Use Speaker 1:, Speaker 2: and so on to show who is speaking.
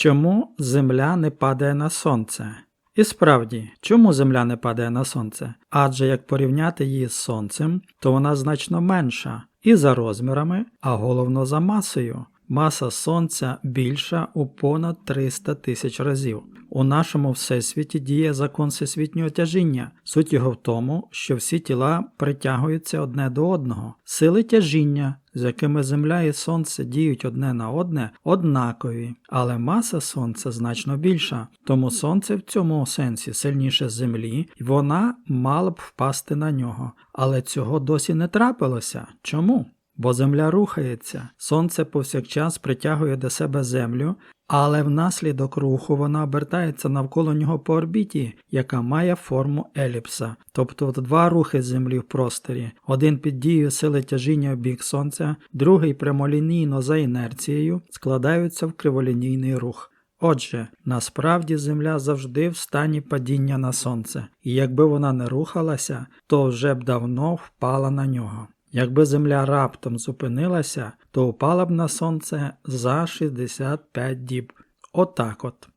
Speaker 1: Чому Земля не падає на сонце? І справді, чому Земля не падає на сонце? Адже як порівняти її з сонцем, то вона значно менша і за розмірами, а головно за масою. Маса Сонця більша у понад 300 тисяч разів. У нашому всесвіті діє закон всесвітнього тяжіння. Суть його в тому, що всі тіла притягуються одне до одного. Сили тяжіння, з якими Земля і Сонце діють одне на одне, однакові, але маса Сонця значно більша, тому Сонце в цьому сенсі сильніше Землі, і вона мала б впасти на нього. Але цього досі не трапилося. Чому? Бо земля рухається, сонце повсякчас притягує до себе землю, але внаслідок руху вона обертається навколо нього по орбіті, яка має форму еліпса, тобто два рухи землі в просторі: один під дією сили тяжіння в бік сонця, другий прямолінійно за інерцією, складаються в криволінійний рух. Отже, насправді Земля завжди в стані падіння на сонце, і якби вона не рухалася, то вже б давно впала на нього. Якби Земля раптом зупинилася, то упала б на сонце за 65 діб. Отак от.